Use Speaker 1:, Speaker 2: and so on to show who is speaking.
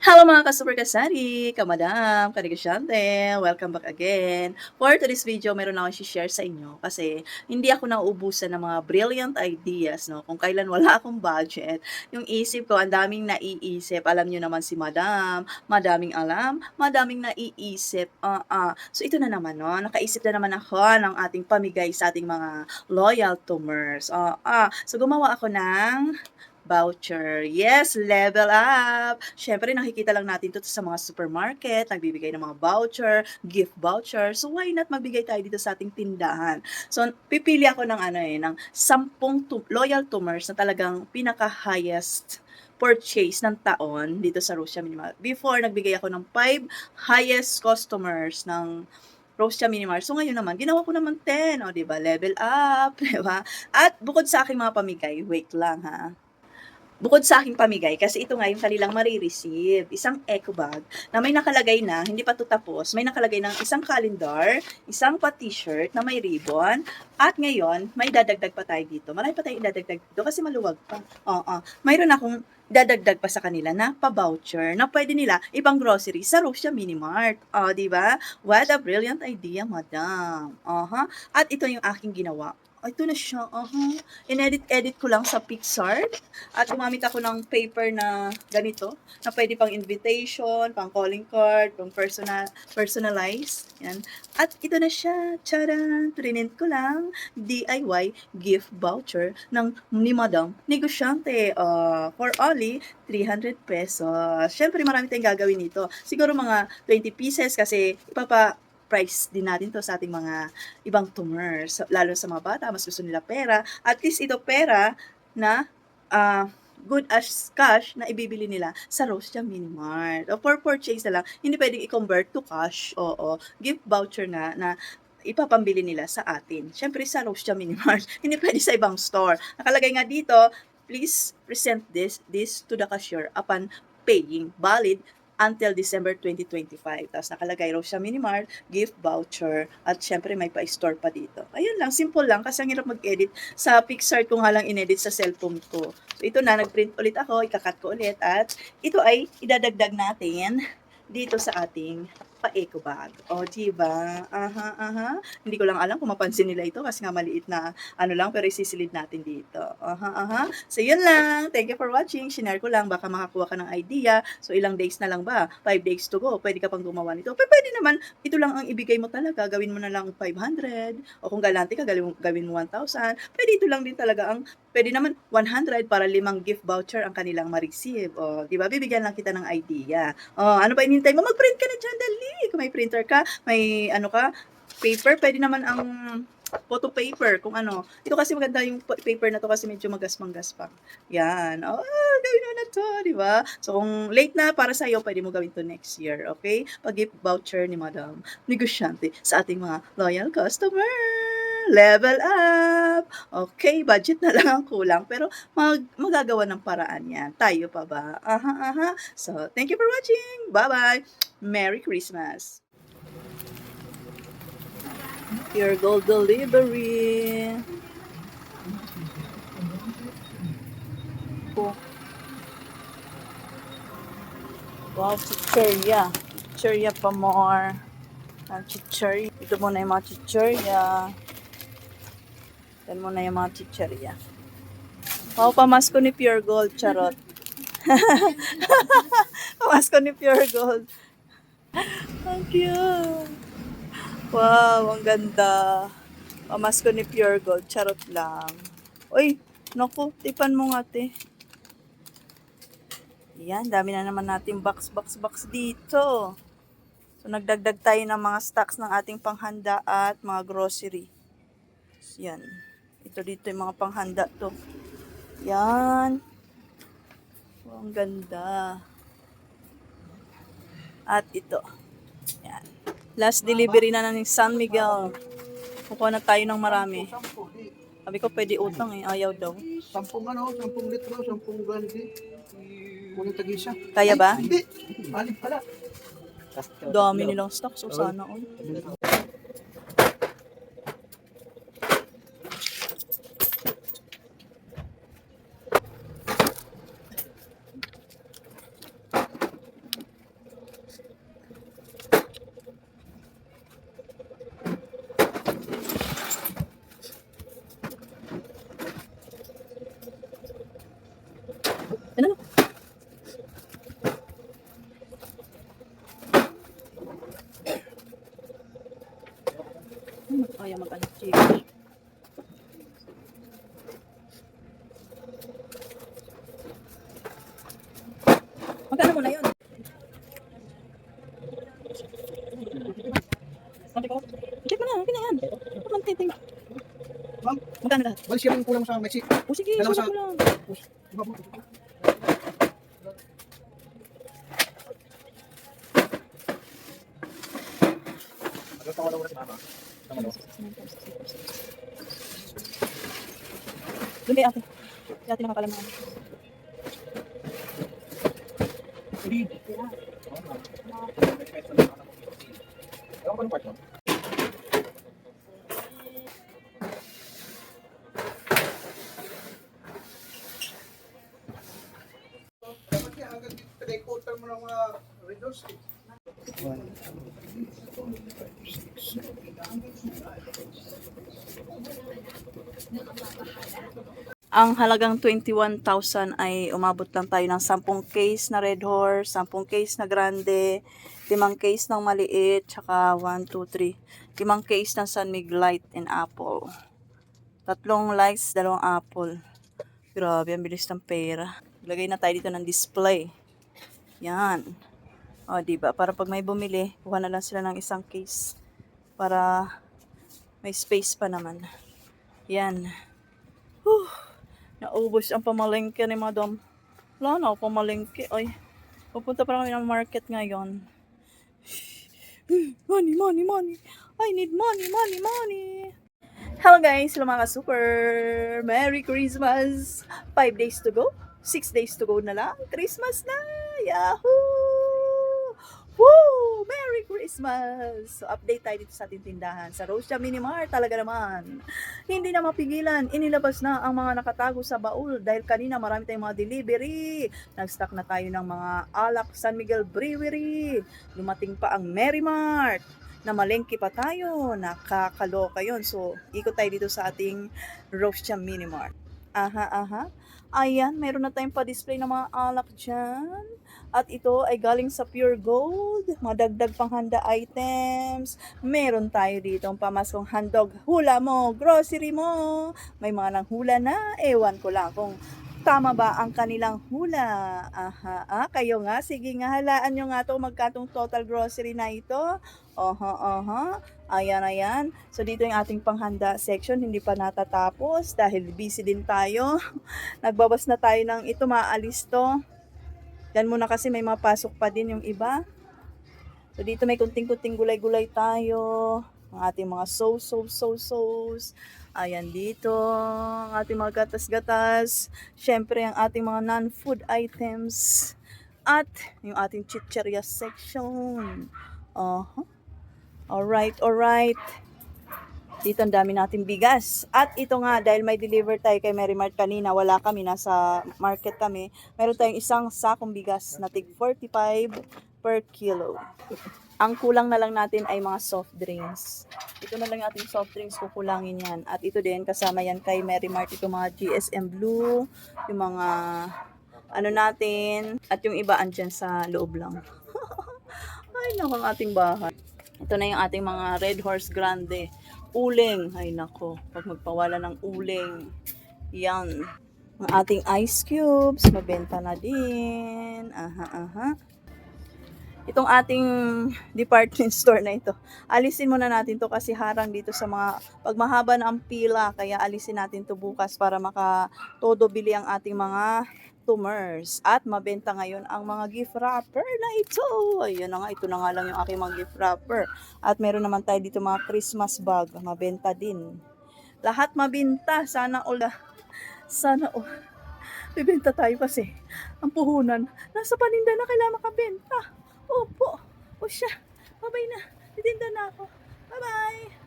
Speaker 1: Hello mga ka-super kasari, kamadam, kanigasyante, welcome back again. For today's video, meron akong share sa inyo kasi hindi ako nauubusan ng mga brilliant ideas, no? Kung kailan wala akong budget, yung isip ko, ang daming naiisip. Alam nyo naman si madam, madaming alam, madaming naiisip. Uh -uh. So ito na naman, no? Nakaisip na naman ako ng ating pamigay sa ating mga loyal tumors. Uh -uh. So gumawa ako ng voucher. Yes, level up! Siyempre, nakikita lang natin to sa mga supermarket, nagbibigay ng mga voucher, gift voucher. So, why not magbigay tayo dito sa ating tindahan? So, pipili ako ng ano eh, ng sampung tu- loyal tumors na talagang pinaka-highest purchase ng taon dito sa Russia Minimal. Before, nagbigay ako ng 5 highest customers ng Rosia Minimar. So ngayon naman, ginawa ko naman 10, o 'di ba? Level up, 'di ba? At bukod sa aking mga pamigay, wait lang ha. Bukod sa aking pamigay, kasi ito nga yung kanilang marireceive, isang eco bag na may nakalagay na, hindi pa to tapos, may nakalagay ng isang calendar, isang pa t-shirt na may ribbon, at ngayon, may dadagdag pa tayo dito. Marami pa tayong idadagdag dito kasi maluwag pa. Oo, mayroon akong dadagdag pa sa kanila na pa-voucher na pwede nila ibang grocery sa Russia Minimart. O, di ba? What a brilliant idea, madam. Uh-huh. At ito yung aking ginawa ito na siya. Uh-huh. In-edit-edit ko lang sa Pixar. At gumamit ako ng paper na ganito, na pwede pang invitation, pang calling card, pang personal, personalize. Yan. At ito na siya. Charan! Prinint ko lang. DIY gift voucher ng ni Madam Negosyante uh, for only 300 pesos. Siyempre, marami tayong gagawin nito. Siguro mga 20 pieces kasi ipapa price din natin to sa ating mga ibang tumors, lalo sa mga bata, mas gusto nila pera. At least ito pera na uh, good as cash na ibibili nila sa Rosia Minimart. O for purchase na lang, hindi pwedeng i-convert to cash. Oo, gift voucher na na ipapambili nila sa atin. Siyempre sa Rosia Minimart, hindi pwede sa ibang store. Nakalagay nga dito, please present this this to the cashier upon paying valid until December 2025. Tapos nakalagay raw siya Minimart, gift voucher, at syempre may pa-store pa dito. Ayun lang, simple lang kasi ang hirap mag-edit sa Pixar kung halang inedit sa cellphone ko. So ito na, nag-print ulit ako, ikakat ko ulit at ito ay idadagdag natin dito sa ating pa-eco bag. O, diba? Aha, aha. Hindi ko lang alam kung mapansin nila ito kasi nga maliit na ano lang, pero isisilid natin dito. Aha, aha. So, yun lang. Thank you for watching. Shinare ko lang. Baka makakuha ka ng idea. So, ilang days na lang ba? 5 days to go. Pwede ka pang gumawa nito. Pero pwede naman, ito lang ang ibigay mo talaga. Gawin mo na lang 500. O kung galante ka, gawin, mo 1,000. Pwede ito lang din talaga ang pwede naman 100 para limang gift voucher ang kanilang ma-receive. O, di ba? Bibigyan lang kita ng idea. O, ano pa inintay mo? Mag-print ka na dyan, dali. Kung may printer ka, may ano ka, paper, pwede naman ang photo paper, kung ano. Ito kasi maganda yung paper na to kasi medyo magasmang-gaspang. Yan. Oh, gawin mo na to, di ba? So, kung late na para sa iyo, pwede mo gawin to next year, okay? Pag-gift voucher ni Madam Negosyante sa ating mga loyal customer level up. Okay, budget na lang ang kulang, pero mag magagawa ng paraan yan. Tayo pa ba? Aha, aha. So, thank you for watching. Bye-bye. Merry Christmas. Your gold delivery. Oh. Wow, chicherya. Chicherya pa more. Ang chicherya. Ito muna yung mga chicherya. Yan muna yung mga chicherya. Wow, pamasko ni Pure Gold. Charot. pamasko ni Pure Gold. Ang cute. Wow, ang ganda. Pamasko ni Pure Gold. Charot lang. Uy, naku, tipan mo nga, te. Yan, dami na naman natin box, box, box dito. So, nagdagdag tayo ng mga stocks ng ating panghanda at mga grocery. Yan. Ito dito yung mga panghanda to. Yan. Oh, ang ganda. At ito. Yan. Last delivery na ng San Miguel. Kukuha na tayo ng marami. Sabi ko pwede utang eh. Ayaw daw.
Speaker 2: Sampung ano, sampung litro, sampung ganti. Kunin tag-isa.
Speaker 1: Kaya ba?
Speaker 2: Hindi. Balik pala.
Speaker 1: Dami nilang stocks. So sana all. Mamaya mag-ano, change. Magkano mo na yun? Sabi ko, check mo na, okay na yan. Huwag lang titing.
Speaker 2: Ma'am?
Speaker 1: Magkano lahat?
Speaker 2: Balis yan yung kulang sa Mexico.
Speaker 1: O sige,
Speaker 2: Dalawa
Speaker 1: sulat
Speaker 2: sa-
Speaker 1: mo lang.
Speaker 2: Diba po?
Speaker 1: Doon kay ate. Si ate nakakalam na.
Speaker 2: Dapat yan, hanggang dito pinag-quarter mo ng mga redos. eh.
Speaker 1: Ang halagang 21,000 ay umabot lang tayo ng 10 case na Red Horse, 10 case na Grande, 5 case ng maliit, tsaka 1, 2, 3, 5 case ng San Mig Light and Apple. Tatlong lights, dalawang apple. Grabe, ang bilis ng pera. Lagay na tayo dito ng display. Yan. O, di ba? Para pag may bumili, kuha na lang sila ng isang case. Para may space pa naman. Yan. Whew. Naubos ang pamalengke ni madam. Wala na ako pamalengke. Ay, pupunta pa kami ng market ngayon. Money, money, money. I need money, money, money. Hello guys, mga super. Merry Christmas. Five days to go. Six days to go na lang. Christmas na. Yahoo! Woo! Merry Christmas! So, update tayo dito sa ating tindahan. Sa Rosia Minimart, talaga naman. Hindi na mapigilan. Inilabas na ang mga nakatago sa baul dahil kanina marami tayong mga delivery. Nag-stock na tayo ng mga alak San Miguel Brewery. Lumating pa ang Merrimart. Na malengke pa tayo. Nakakaloka yun. So, ikot tayo dito sa ating Rosia Minimart. Aha, aha. Ayan, meron na tayong pa-display ng mga alak dyan. At ito ay galing sa Pure Gold. Madagdag pang handa items. Meron tayo dito ang pamaskong handog. Hula mo, grocery mo. May mga nang hula na. Ewan ko lang kung tama ba ang kanilang hula. Aha, ah, kayo nga. Sige nga, halaan nyo nga to magkatong total grocery na ito. Oha, oha. Ayan, ayan. So, dito yung ating panghanda section. Hindi pa natatapos dahil busy din tayo. Nagbabas na tayo ng ito, maalis to. Yan muna kasi may mapasok pa din yung iba. So dito may kunting-kunting gulay-gulay tayo. Ang ating mga sauce, sauce, sauce, sauce. Ayan dito, ang ating mga gatas-gatas. Siyempre, ang ating mga non-food items. At yung ating chicheria section. Uh-huh. Alright, alright. Dito ang dami nating bigas. At ito nga, dahil may deliver tayo kay Mary Mart kanina, wala kami, nasa market kami. Meron tayong isang sakong bigas na tig 45 per kilo. Ang kulang na lang natin ay mga soft drinks. Ito na lang ating soft drinks, kukulangin yan. At ito din, kasama yan kay Mary Mart, ito mga GSM Blue, yung mga ano natin, at yung iba andyan sa loob lang. ay, naku, ang ating bahay. Ito na yung ating mga Red Horse Grande. Uling. Ay, nako. Pag magpawala ng uling. Yan. Ang ating ice cubes. Mabenta na din. Aha, aha. Itong ating department store na ito. Alisin muna natin to kasi harang dito sa mga pag mahaba na ang pila. Kaya alisin natin to bukas para maka todo bili ang ating mga customers at mabenta ngayon ang mga gift wrapper na ito. Ayun na nga, ito na nga lang yung aking mga gift wrapper. At meron naman tayo dito mga Christmas bag, mabenta din. Lahat mabenta, sana all. Sana all. Bibenta tayo kasi. Ang puhunan, nasa paninda na kailangan makabenta. Opo. O siya, babay na. Titinda na ako. Bye-bye.